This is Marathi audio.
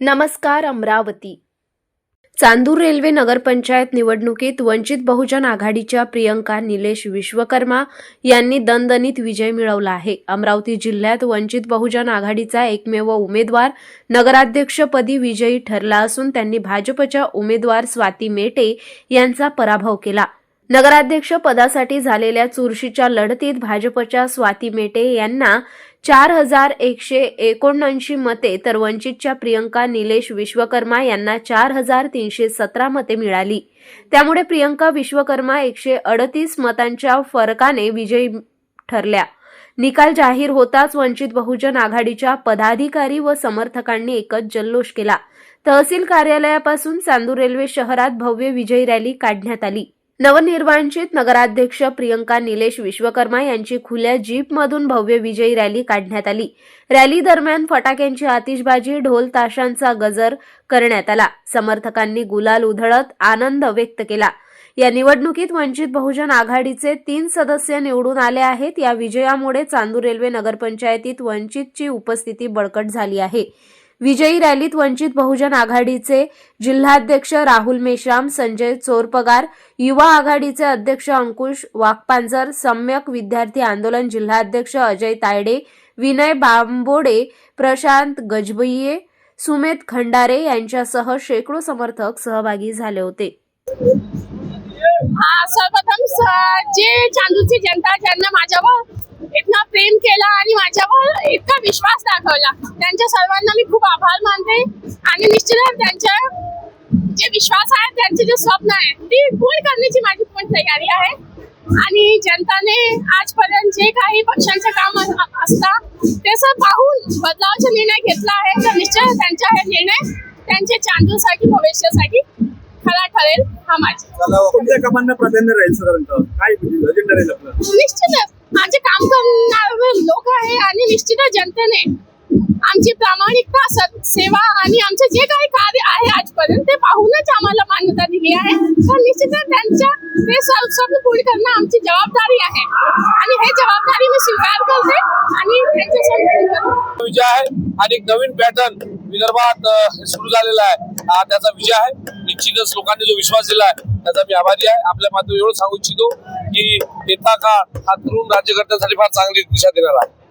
नमस्कार अमरावती. चांदूर रेल्वे नगरपंचायत निवडणुकीत वंचित बहुजन आघाडीच्या प्रियंका निलेश विश्वकर्मा यांनी दणदणीत विजय मिळवला आहे. अमरावती जिल्ह्यात वंचित बहुजन आघाडीचा एकमेव उमेदवार नगराध्यक्षपदी विजयी ठरला असून त्यांनी भाजपच्या उमेदवार स्वाती मेटे यांचा पराभव केला. नगराध्यक्ष पदासाठी झालेल्या चुरशीच्या लढतीत भाजपच्या स्वाती मेटे यांना चार हजार एकशे एकोणऐंशी मते तर वंचितच्या प्रियंका निलेश विश्वकर्मा यांना चार हजार तीनशे सतरा मते मिळाली. त्यामुळे प्रियंका विश्वकर्मा एकशे अडतीस मतांच्या फरकाने विजयी ठरल्या. निकाल जाहीर होताच वंचित बहुजन आघाडीच्या पदाधिकारी व समर्थकांनी एकच जल्लोष केला. तहसील कार्यालयापासून चांदूर रेल्वे शहरात भव्य विजयी रॅली काढण्यात आली. नवनिर्वाचित नगराध्यक्ष प्रियंका निलेश विश्वकर्मा यांची खुल्या जीपमधून भव्य विजयी रॅली काढण्यात आली. रॅली दरम्यान फटाक्यांची आतिषबाजी ढोल ताशांचा गजर करण्यात आला. समर्थकांनी गुलाल उधळत आनंद व्यक्त केला. या निवडणुकीत वंचित बहुजन आघाडीचे तीन सदस्य निवडून आले आहेत. या विजयामुळे चांदूर रेल्वे नगरपंचायतीत वंचितची उपस्थिती बळकट झाली आहे. विजयी रॅलीत वंचित बहुजन आघाडीचे जिल्हाध्यक्ष राहुल मेश्राम संजय चोरपगार युवा आघाडीचे अध्यक्ष अंकुश वाघपांजर सम्यक विद्यार्थी आंदोलन जिल्हाध्यक्ष अजय तायडे विनय बांबोडे प्रशांत गजबिये सुमेध खंडारे यांच्यासह शेकडो समर्थक सहभागी झाले होते. हा सर्वप्रथम जे चांदूरची जनता ज्यांना माझ्यावर इतका प्रेम केला आणि माझ्यावर इतका विश्वास दाखवला. त्यांच्या सर्वांना मी खूप आभार मानते. आणि निश्चितच त्यांच्या जे विश्वास आहे त्यांचे जे स्वप्न आहे ती पूर्ण करण्याची माझी पण तयारी आहे. आणि जनताने आजपर्यंत जे काही पक्षांचे काम अस- असतात ते सर पाहून बदलावचा निर्णय घेतला आहे. तर निश्चय त्यांचा हे निर्णय त्यांच्या चांदूसाठी भविष्यासाठी खरा ठरेल. हा माझा कोणत्या कामांना प्राधान्य राहील साधारणतः. काय अजेंडा राहील आपला. निश्चितच. माझे काम करणारे लोक आहे आणि निश्चितच जनतेने आमची प्रामाणिकता सेवा आणि आमचे जे काही कार्य आहे आजपर्यंत ते पाहूनच आम्हाला मान्यता दिली आहे. तर निश्चितच त्यांच्या ते स्व- स्वप्न पूर्ण करणं आमची जबाबदारी आहे. आणि हे जबाबदारी मी स्वीकार करते आणि त्यांचे स्वप्न पूर्ण करते विजय आहे आणि नवीन पॅटर्न विदर्भात सुरू झालेला आहे. हा त्याचा विजय आहे. निश्चितच लोकांनी जो विश्वास दिला आहे त्याचा मी आभारी आहे. आपल्या माध्यमातून एवढं सांगू इच्छितो की येता काळ हा तरुण राज्यकर्त्यांसाठी फार चांगली दिशा देणार आहे.